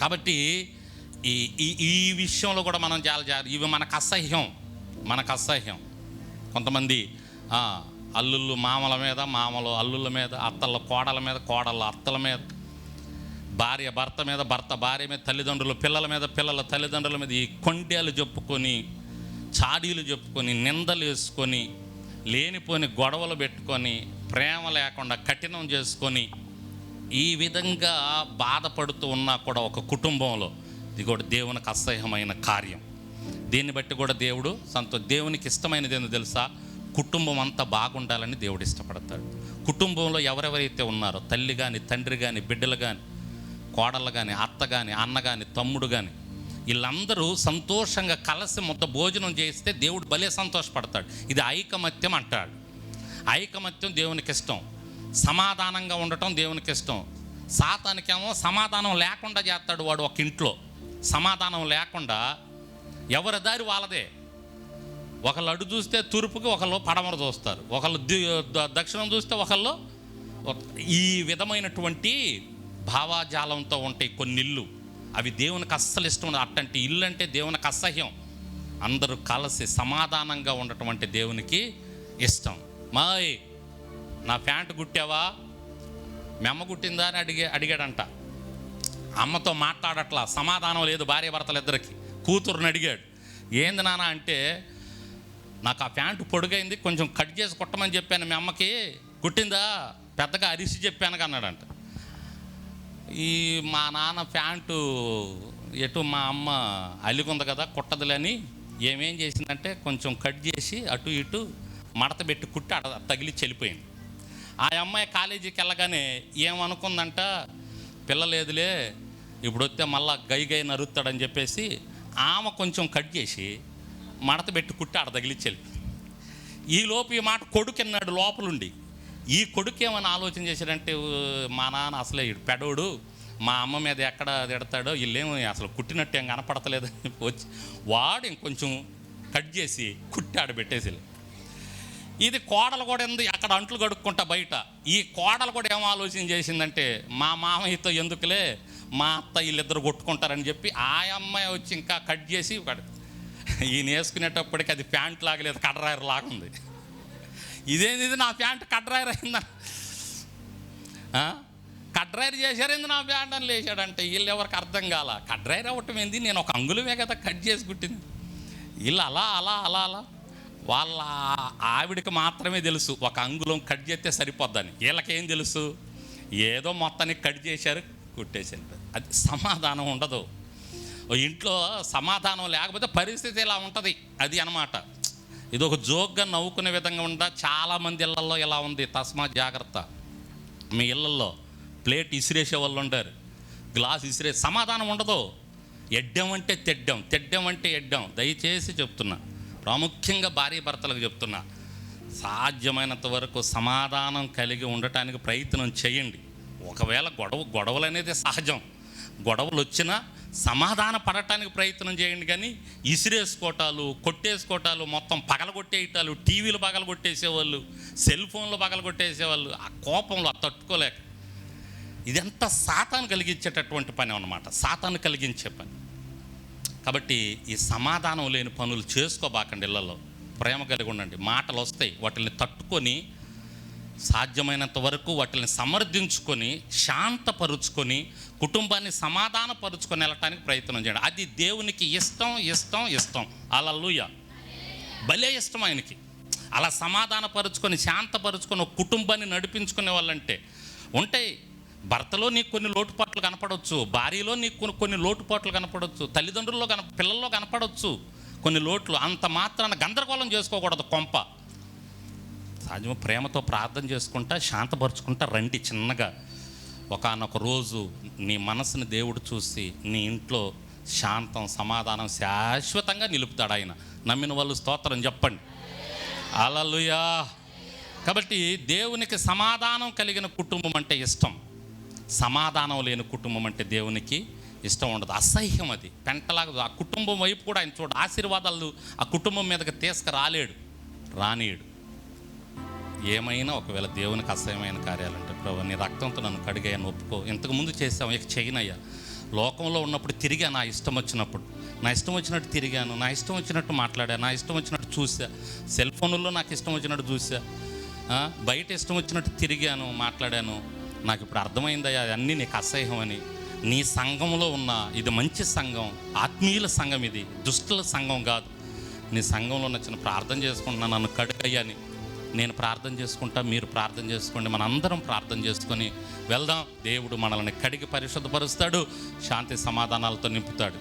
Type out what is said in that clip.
కాబట్టి ఈ ఈ ఈ విషయంలో కూడా మనం చాలా జాగ్రత్త ఇవి మనకు అసహ్యం మనకు అసహ్యం. కొంతమంది అల్లుళ్ళు మామల మీద మామలు అల్లుళ్ళ మీద అత్తల కోడల మీద కోడళ్ళ అత్తల మీద భార్య భర్త మీద భర్త భార్య మీద తల్లిదండ్రులు పిల్లల మీద పిల్లల తల్లిదండ్రుల మీద ఈ కొండేలు చెప్పుకొని చాడీలు చెప్పుకొని నిందలు వేసుకొని లేనిపోని గొడవలు పెట్టుకొని ప్రేమ లేకుండా కఠినం చేసుకొని ఈ విధంగా బాధపడుతూ ఉన్నా కూడా ఒక కుటుంబంలో ఇది కూడా దేవునికి అసహ్యమైన కార్యం. దీన్ని బట్టి కూడా దేవుడు సంతో దేవునికి ఇష్టమైనది ఏందో తెలుసా? కుటుంబం అంతా బాగుండాలని దేవుడు ఇష్టపడతాడు. కుటుంబంలో ఎవరెవరైతే ఉన్నారో తల్లి కానీ తండ్రి కానీ బిడ్డలు కానీ కోడలు కానీ అత్త కానీ అన్న కానీ తమ్ముడు కానీ వీళ్ళందరూ సంతోషంగా కలిసి మొత్తం భోజనం చేస్తే దేవుడు భలే సంతోషపడతాడు. ఇది ఐకమత్యం అంటాడు. ఐకమత్యం దేవునికి ఇష్టం. సమాధానంగా ఉండటం దేవునికి ఇష్టం. సాతానికేమో సమాధానం లేకుండా చేస్తాడు వాడు ఒక ఇంట్లో. సమాధానం లేకుండా ఎవరి దారి వాళ్ళదే. ఒకళ్ళు అడు చూస్తే తూర్పుకి ఒకళ్ళు పడమర చూస్తారు. ఒకళ్ళు దక్షిణం చూస్తే ఒకళ్ళు ఈ విధమైనటువంటి భావాజాలంతో ఉంటాయి కొన్ని ఇల్లు అవి దేవునికి అస్సలు ఇష్టం ఉండదు అట్టంటి ఇల్లు అంటే దేవునికి అసహ్యం. అందరూ కలిసి సమాధానంగా ఉండటం అంటే దేవునికి ఇష్టం. మాయ్ నా ప్యాంటు కుట్టావా? మీ అమ్మ కుట్టిందా అని అడిగే అడిగాడంట. అమ్మతో మాట్లాడట్లా సమాధానం లేదు భార్య భర్తలిద్దరికి కూతురుని అడిగాడు. ఏంది నాన్న అంటే నాకు ఆ ప్యాంటు పొడుగైంది కొంచెం కట్ చేసి కుట్టమని చెప్పాను మీ అమ్మకి. కుట్టిందా? పెద్దగా అరిసి చెప్పాను అన్నాడంట. ఈ మా నాన్న ప్యాంటు ఎటు మా అమ్మ అలిగుంది కదా కుట్టదులని ఏమేం చేసిందంటే కొంచెం కట్ చేసి అటు ఇటు మడత పెట్టి కుట్టి అడ తగిలి చెల్లిపోయింది ఆ అమ్మాయి కాలేజీకి వెళ్ళగానే ఏమనుకుందంట? పిల్లలేదులే ఇప్పుడు వస్తే మళ్ళా గై గై నరుస్తాడని చెప్పేసి ఆమె కొంచెం కట్ చేసి మడత పెట్టి కుట్టి ఆడ తగిలిచ్చి ఈ లోపు ఈ మాట కొడుకున్నాడు లోపలుండి. ఈ కొడుకు ఏమైనా ఆలోచన చేశాడంటే మా నాన్న అసలే పెడోడు. మా అమ్మ మీద ఎక్కడ తిడతాడో వీళ్ళేమో అసలు కుట్టినట్టు ఏం కనపడతలేదు. వచ్చి వాడు ఇంకొంచెం కట్ చేసి కుట్టి ఆడ పెట్టేసి ఇది కోడలు కూడా ఉంది అక్కడ అంట్లు కడుక్కుంటా బయట? ఈ కోడలు కూడా ఏం ఆలోచన చేసిందంటే మా మామయ్యతో ఎందుకులే మా అత్త వీళ్ళిద్దరు కొట్టుకుంటారని చెప్పి ఆ అమ్మాయి వచ్చి ఇంకా కట్ చేసి ఈయన వేసుకునేటప్పటికి అది ప్యాంట్ లాగలేదు కడ్రాయర్ లాగుంది ఇదేంది ఇది నా ప్యాంట్ కడ్రాయర్ అయిందా? కడ్రాయర్ చేశారేంది నా ప్యాంట్ అని లేచాడంటే వీళ్ళు ఎవరికి అర్థం కాల? కడ్రాయర్ అవ్వటం ఏంది? నేను ఒక అంగులమే కదా కట్ చేసి కుట్టింది. వీళ్ళు అలా అలా అలా అలా. వాళ్ళ ఆవిడకి మాత్రమే తెలుసు ఒక అంగుళం కట్ చేస్తే సరిపోద్దని. వీళ్ళకేం తెలుసు? ఏదో మొత్తానికి కట్ చేశారు కుట్టేసారు అది సమాధానం ఉండదు. ఇంట్లో సమాధానం లేకపోతే పరిస్థితి ఇలా ఉంటుంది. అది అన్నమాట. ఇది ఒక జోక్గా నవ్వుకునే విధంగా ఉందా? చాలామంది ఇళ్ళలో ఇలా ఉంది. తస్మా జాగ్రత్త. మీ ఇళ్ళల్లో ప్లేట్ ఇసిరేసే వాళ్ళు ఉంటారు గ్లాస్ ఇసిరే సమాధానం ఉండదు. ఎడ్డం అంటే తెడ్డం తెడ్డం అంటే ఎడ్డం. దయచేసి చెప్తున్నా. ప్రాముఖ్యంగా భార్య భర్తలకు చెప్తున్నా సాధ్యమైనంత వరకు సమాధానం కలిగి ఉండటానికి ప్రయత్నం చేయండి. ఒకవేళ గొడవ గొడవలు అనేది సహజం. గొడవలు వచ్చినా సమాధాన పడటానికి ప్రయత్నం చేయండి కానీ ఇసిరేసుకోవటాలు కొట్టేసుకోవటాలు మొత్తం పగలగొట్టేయటాలు టీవీలు పగలగొట్టేసేవాళ్ళు సెల్ ఫోన్లు పగలగొట్టేసేవాళ్ళు ఆ కోపంలో తట్టుకోలేక. ఇదంతా సాతాను కలిగించేటటువంటి పని అన్నమాట. సాతాను కలిగించే పని. కాబట్టి ఈ సమాధానం లేని పనులు చేసుకోబాకండి ఇళ్ళల్లో. ప్రేమ కలిగి ఉండండి. మాటలు వస్తాయి. వాటిని తట్టుకొని సాధ్యమైనంత వరకు వాటిని సమర్థించుకొని శాంతపరుచుకొని కుటుంబాన్ని సమాధానపరుచుకొని వెళ్ళటానికి ప్రయత్నం చేయండి. అది దేవునికి ఇష్టం ఇష్టం ఇష్టం. అలా లూయ భలే ఇష్టం ఆయనకి. అలా సమాధానపరుచుకొని శాంతపరుచుకొని ఒక కుటుంబాన్ని నడిపించుకునే వాళ్ళంటే ఉంటాయి భర్తలో నీకు కొన్ని లోటుపాట్లు కనపడవచ్చు భార్యలో నీకు కొన్ని కొన్ని లోటుపాట్లు కనపడవచ్చు తల్లిదండ్రుల్లో కన పిల్లల్లో కనపడవచ్చు కొన్ని లోట్లు అంత మాత్రాన గందరగోళం చేసుకోకూడదు కొంప. సహజంగా ప్రేమతో ప్రార్థన చేసుకుంటా శాంతపరుచుకుంటా రండి చిన్నగా. ఒకానొక రోజు నీ మనసుని దేవుడు చూసి నీ ఇంట్లో శాంతం సమాధానం శాశ్వతంగా నిలుపుతాడు ఆయన. నమ్మిన వాళ్ళు స్తోత్రం చెప్పండి. అలలుయా కాబట్టి దేవునికి సమాధానం కలిగిన కుటుంబం అంటే ఇష్టం. సమాధానం లేని కుటుంబం అంటే దేవునికి ఇష్టం ఉండదు. అసహ్యం అది. పెంటలాగా ఆ కుటుంబం వైపు కూడా ఆయన చూడ ఆశీర్వాదాలు ఆ కుటుంబం మీదకి తీసుకురాలేడు. రానియడు ఏమైనా ఒకవేళ దేవునికి అసహ్యమైన కార్యాలంటే ప్రభు నీ రక్తంతో నన్ను కడిగాయని ఒప్పుకో. ఇంతకుముందు చేసావు ఇక చేయనయ్యా లోకంలో ఉన్నప్పుడు తిరిగా నా ఇష్టం వచ్చినప్పుడు నా ఇష్టం వచ్చినట్టు తిరిగాను నా ఇష్టం వచ్చినట్టు మాట్లాడా నా ఇష్టం వచ్చినట్టు చూసా సెల్ ఫోన్లో నాకు ఇష్టం వచ్చినట్టు చూసా బయట ఇష్టం వచ్చినట్టు తిరిగాను మాట్లాడాను. నాకు ఇప్పుడు అర్థమైందయ్యా అన్నీ నీకు అసహ్యం అని నీ సంఘంలో ఉన్న ఇది మంచి సంఘం ఆత్మీయుల సంఘం ఇది దుష్టుల సంఘం కాదు. నీ సంఘంలో నచ్చిన ప్రార్థన చేసుకుంటున్నా నన్ను కడుగయ్యని నేను ప్రార్థన చేసుకుంటా మీరు ప్రార్థన చేసుకోండి మన అందరం ప్రార్థన చేసుకొని వెళ్దాం. దేవుడు మనల్ని కడిగి పరిశుద్ధపరుస్తాడు శాంతి సమాధానాలతో నింపుతాడు.